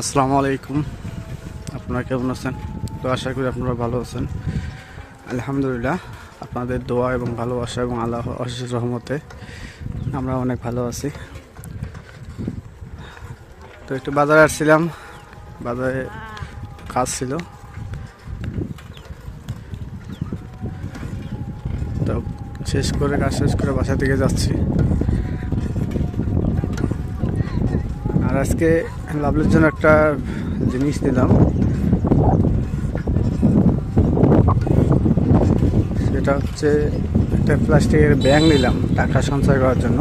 আসসালামু আলাইকুম। আপনারা কেমন আছেন? তো আশা করি আপনারা ভালো আছেন। আলহামদুলিল্লাহ, আপনাদের দোয়া এবং ভালোবাসা এবং আল্লাহ অশেষ রহমতে আমরা অনেক ভালো আছি। তো একটু বাজারে আসছিলাম। বাজারে কাজ ছিল। তো শেষ করে কাজ শেষ করে বাসা থেকে যাচ্ছি। আর আজকে লাভলির জন্য একটা জিনিস নিলাম সেটা হচ্ছে একটা প্লাস্টিকের ব্যাগ নিলাম, টাকা সঞ্চয় করার জন্য।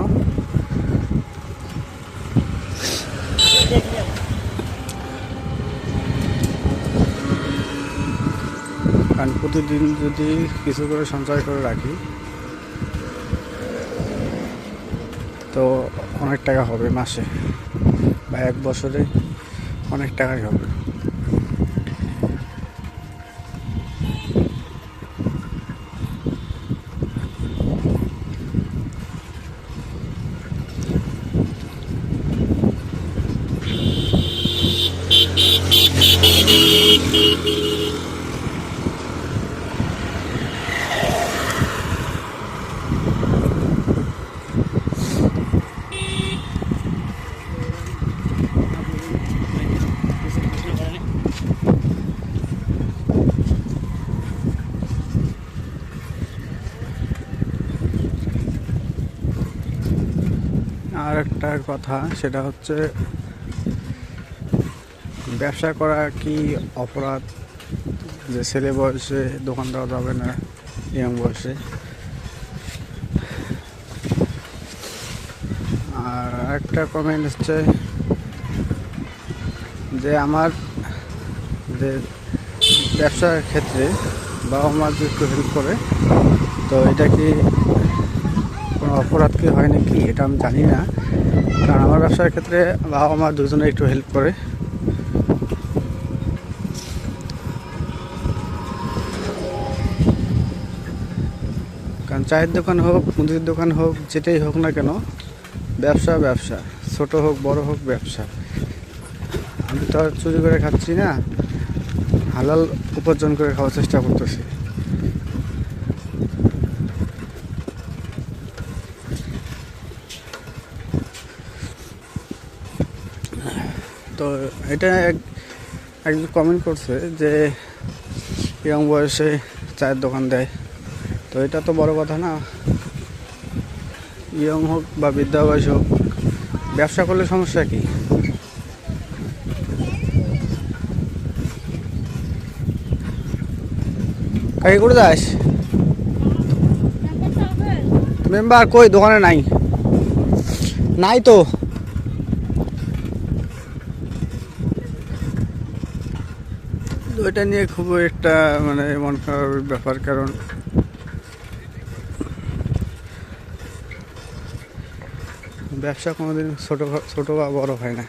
কারণ প্রতিদিন যদি কিছু করে সঞ্চয় করে রাখি, তো অনেক টাকা হবে মাসে। বা এক বছরে অনেক টাকাই হবে। আর একটা কথা, সেটা হচ্ছে ব্যবসা করা কি অপরাধ? যে ছেলে বয়সে দোকান দেওয়া যাবে না ইয়ং বয়সে। আর একটা কমেন্ট হচ্ছে যে আমার যে ব্যবসার ক্ষেত্রে বাবা মা যে একটু হেল্প করে, তো এটা কি কোনো অপরাধ কি হয় নাকি এটা আমি জানি না। কারণ আমার ব্যবসার ক্ষেত্রে বাবা মা দুজনে একটু হেল্প করে। কারণ চায়ের দোকান হোক, মুদির দোকান হোক, যেটাই হোক না কেন, ব্যবসা ব্যবসা, ছোট হোক, বড় হোক, ব্যবসা। আমি তো আর চুরি করে খাচ্ছি না, হালাল উপার্জন করে খাওয়ার চেষ্টা করতেছি। এটা এক, একজন কমেন্ট করছে যে ইয়ং বয়সে চায়ের দোকান দেয়। তো এটা তো বড় কথা না। ইয়ং হোক বা বৃদ্ধা বয়স হোক, ব্যবসা করলে সমস্যা কি? কাকে করে যাস? মেম্বার কই? দোকানে নাই। নাই তো তো এটা নিয়ে খুব একটা মানে মন খারাপ ব্যাপার, কারণ ব্যবসা কোনোদিন ছোটো ছোটো বা বড় হয় না।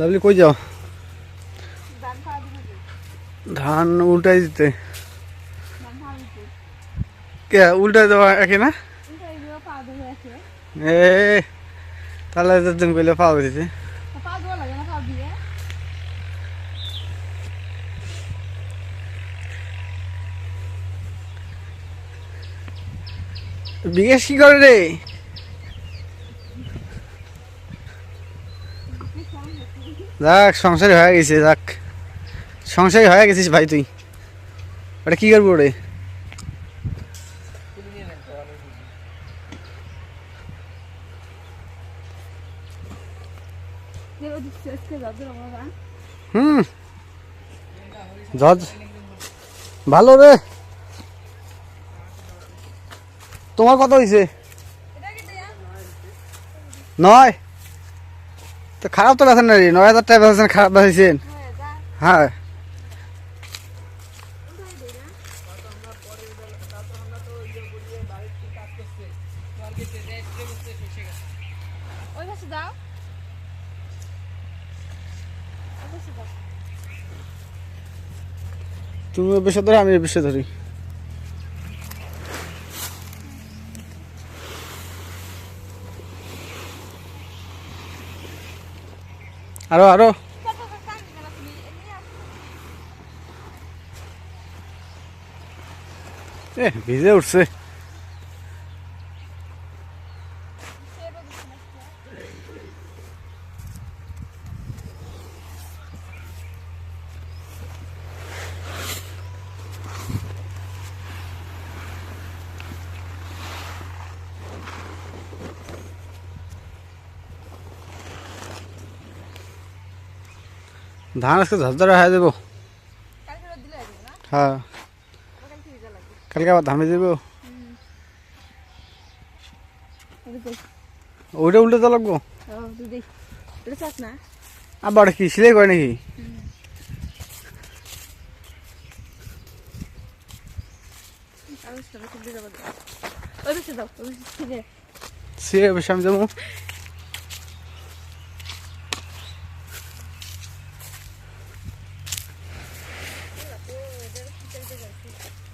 লাভলি কই যাও ধান উল্টাই দিতে কে উল্টাই দেওয়া একে না এ তাহলে তুমি কইলে পাওয়া দিতে বিকাশ কি করে রে যাক সংসারী হয়ে গেছে, যাক। সংসারী হয়ে গেছিস ভাই তুই। ওটা কি করব রে হুম। জজ ভালো রে। তোমার কত হয়েছে নয়। তো খারাপ তো বেছেন রে নয় হাজার টাকা বেছেন, খারাপ বেছেছেন। হ্যাঁ। তুমি বিষয় ধরে আমি বিষয় ধরি। আরও আরও। এ ভিজে উঠছে। ধান আজকে ঝরঝরা হয়ে যাব। হ্যাঁ কালকে আবার ধান ভেজে দেবো ওইটা উল্টে তো লাগবো। আবার কি সিলাই করে নাকি? আমি সেটা খুব দিতে পারব ওই পাশে দাও ওই পাশে ঠিক আছে সে বেশি আমি যাব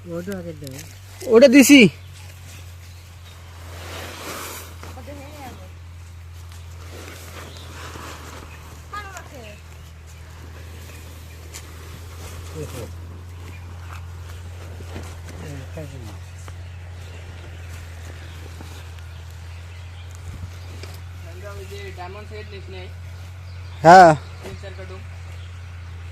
ওটা দিছি ভালো রাখে ডায়মন্ড সেট নিস নেই হ্যাঁ তিন চার কাটুন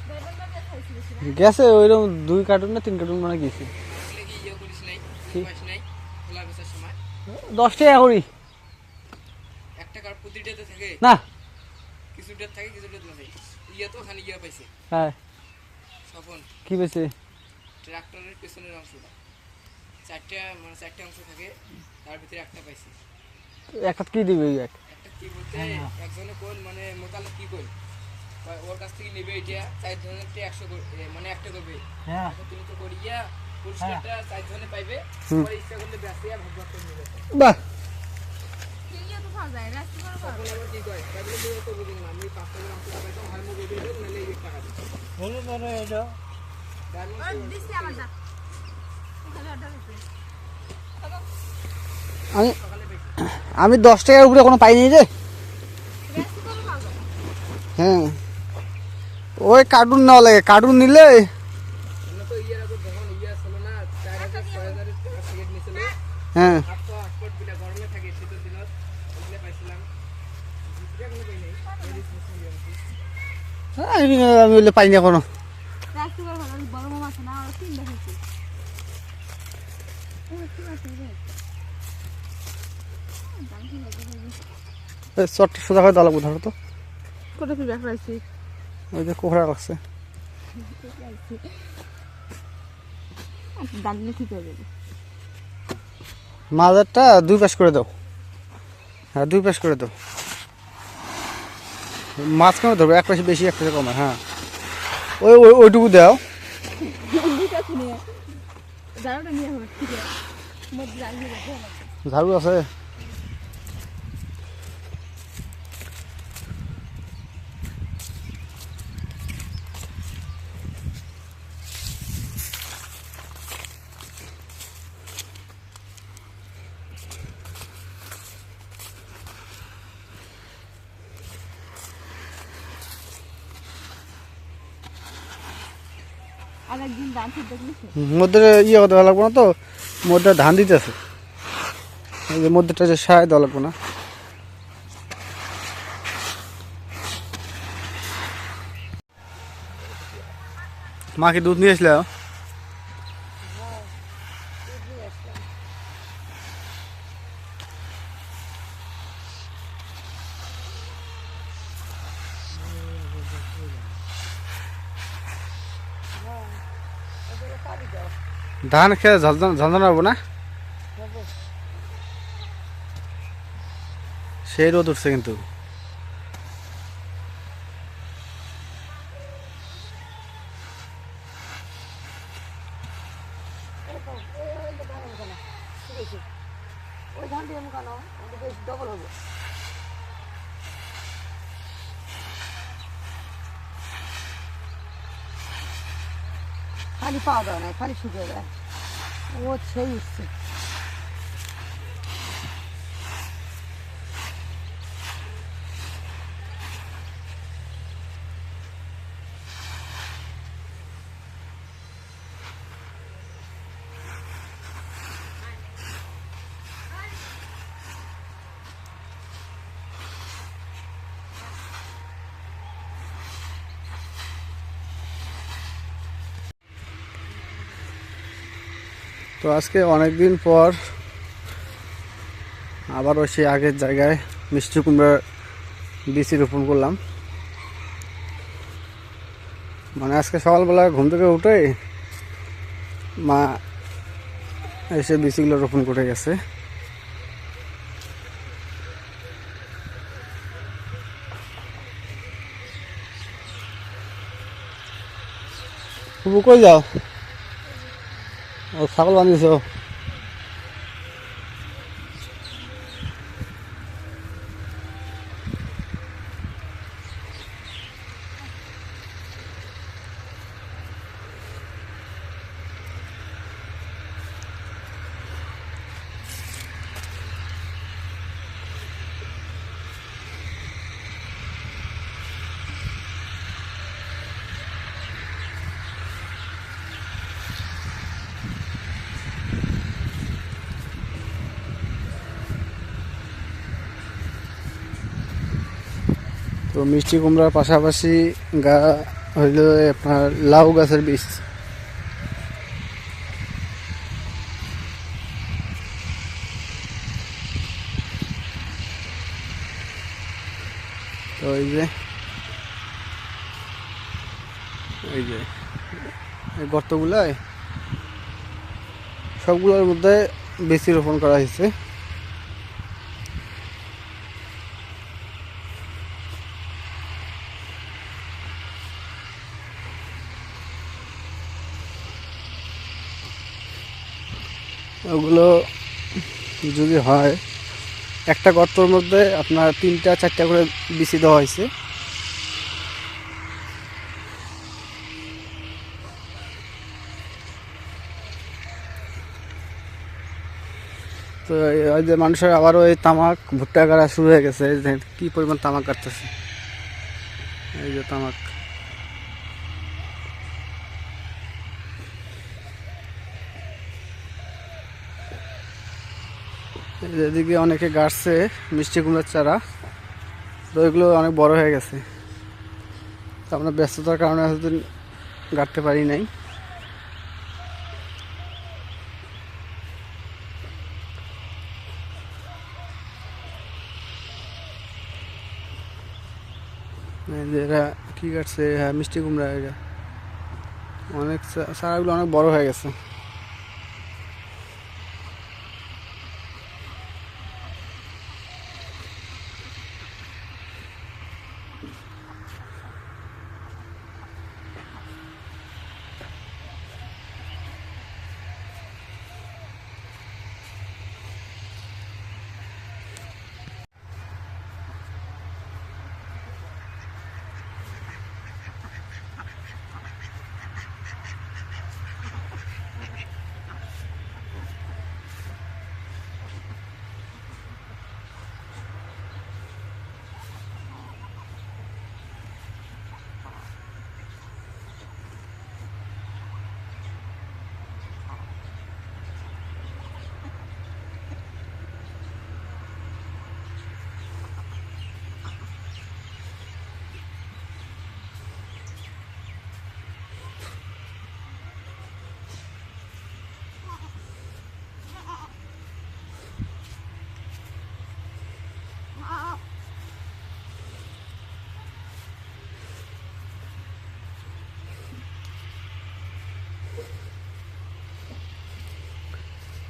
বেগুনটা দিয়ে খাইছি বেশি না গেছে ওইরকম দুই কার্টুন না তিন কার্টুন মানে গেছে এগুলো কি ইয়ে করিস সময় দশ টাকা করি একটা কার প্রতিটাতে থাকে। না। ইয়ে ইয়ে হ্যাঁ। কি পেয়েছে ট্রাক্টরের পেছনের অংশটা চারটা মানে চারটে অংশ থাকে তার ভিতরে একটা পাইছি। একটা কি দিবে এক? একটা কি বলতে একজনে কোন মানে মোতালে কি কই ওর কাছ থেকে নেবে এটা চার ধরনের একশো মানে একটা করবে হ্যাঁ। তুমি তো করিয়া বাহ। আমি আমি আমি দশ টাকার উপরে কোনো পাইনি রে। হ্যাঁ। ওই কার্টুন নেওয়া লাগে। কার্টুন নিলে আমরা তো ইয়ের আগে যখন ইয়ে ছিল না চার হাজার ছয় হাজারের টাকা সিগারেট নিয়েছিল হ্যাঁ আটশো আটশো বিটা গরমে থাকে শীতের দিনত ওগুলো পাইছিলাম জিতটা কোনো পাই নাই Very smooth আনছি। আমি আমি বলে মাছ না আর তিন দেখেছি ও কি আছে রে দাম কি লাগে এই চটটা সোজা করে দেওয়া লাগবো, ধরো তো। কত কি ব্যাগ রাখছি ওই যে কোহরা লাগছে দাম নিয়ে ঠিক হয়ে যাবে। মাজারটা দুই পাশ করে দাও। হ্যাঁ দুই পাশ করে দাও। মাছ কেন ধরবো এক পাশে বেশি এক পাশে কমে হ্যাঁ। ওই ওই ওইটুকু দাও। ঝাড়ু কিনে দাঁড়াটা নিয়ে হবে ঠিক আছে মধ্যে লাগিয়ে রাখব ঝাড়ু আছে আর একদিন ধান ঠিক দেখলি মধ্যে ইয়ে হতে লাগবো না তো? মধ্যে ধান দিতেছে। এই যে মধ্যেটা যে সায় দেওয়া লাগবো না। মাকে দুধ নিয়ে আসলে? ধান খেয়ে ঝঞ্ঝনা হব না? সেই রোদ উঠছে কিন্তু। খালি পাওয়া যায় না খালি শুকিয়ে যায় ও সেই উঠছে তো আজকে অনেক দিন পর আবারও সেই আগের জায়গায় মিষ্টি কুমড়ার বিচি রোপণ করলাম। মানে আজকে সকালবেলা ঘুম থেকে উঠে মা এসে বিচিগুলো রোপণ করে গেছে। কই যাও? 어, 사골 안에서 মিষ্টি কুমড়ার পাশাপাশি গা হইল আপনার লাউ গাছের বীজ। তো এই যে এই যে, এই গর্তগুলায় সবগুলোর মধ্যে বেশি রোপণ করা হয়েছে। ওগুলো যদি হয়, একটা গর্তর মধ্যে আপনার তিনটা, চারটা করে বিচি দেওয়া হয়েছে। তো ওই যে মানুষের আবারও এই তামাক, ভুট্টা কাটা শুরু হয়ে গেছে। কি পরিমাণ তামাক কাটতেছে। এই যে তামাক। এদিকে অনেকে গাছছে মিষ্টি কুমড়ার চারা। তো এগুলো অনেক বড় হয়ে গেছে। তো আমরা ব্যস্ততার কারণে এতদিন গাঁটতে পারি নাই। এরা কি কাটছে হ্যাঁ মিষ্টি কুমড়া, এরা। অনেক চারাগুলো অনেক বড় হয়ে গেছে।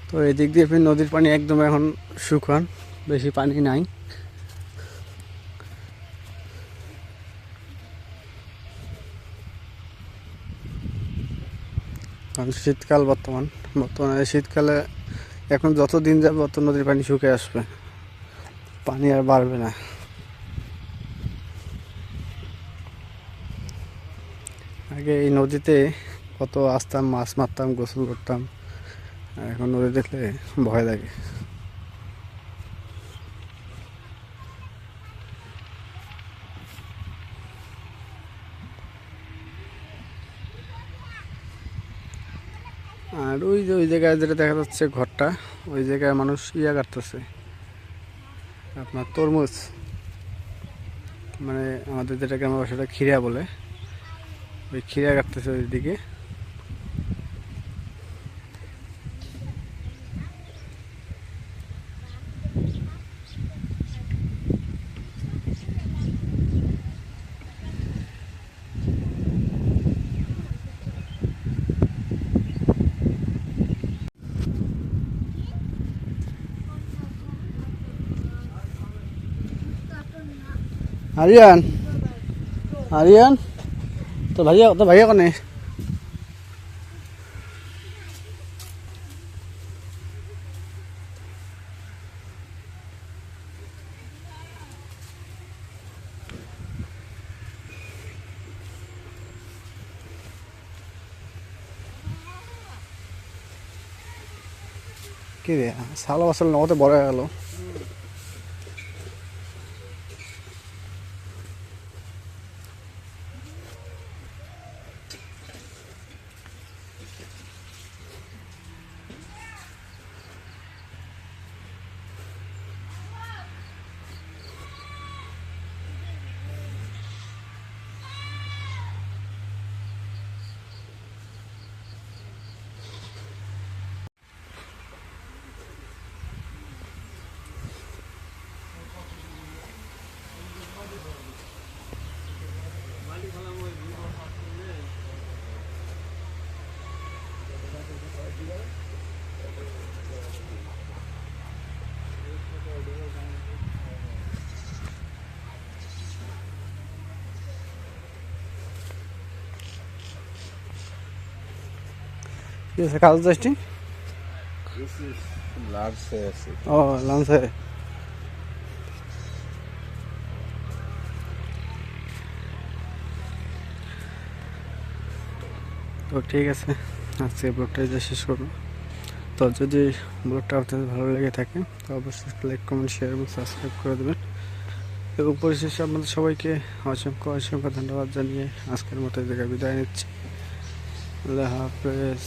তো এদিক দিয়ে ফির নদীর পানি একদম এখন শুকান, বেশি পানি নাই। কারণ শীতকাল বর্তমান, বর্তমানে শীতকালে এখন যত দিন যাবে তত নদীর পানি শুকিয়ে আসবে। পানি আর বাড়বে না। আগে এই নদীতে কত আসতাম, মাছ মারতাম, গোসল করতাম। এখন নদী দেখলে ভয় লাগে। আর ওই যে, ওই জায়গায় যেটা দেখা যাচ্ছে ঘরটা, ওই জায়গায় মানুষ ইয়া কাটতেছে। আপনার তরমুজ। মানে আমাদের যেটা গ্রামের ভাষাটা খিরা বলে, ওই খিরা কাটতেছে ওইদিকে। আরিয়ান আরিয়ান তো ভাইয়া তো ভাইয়া কনে কি রে সাল বছর লগতে বড় হয়ে গেল কি আছে কাজ যাচ্ছি ও লাঞ্চে তো ঠিক আছে আজকে ব্লগটা যে শেষ করব। তো যদি ব্লগটা আপনাদের ভালো লেগে থাকে তো অবশ্যই লাইক কমেন্ট শেয়ার এবং সাবস্ক্রাইব করে দেবেন। এবং পরিশেষে আপনাদের সবাইকে অসংখ্য অসংখ্য ধন্যবাদ জানিয়ে আজকের মতো জায়গায় বিদায় নিচ্ছি। আল্লাহ হাফেজ।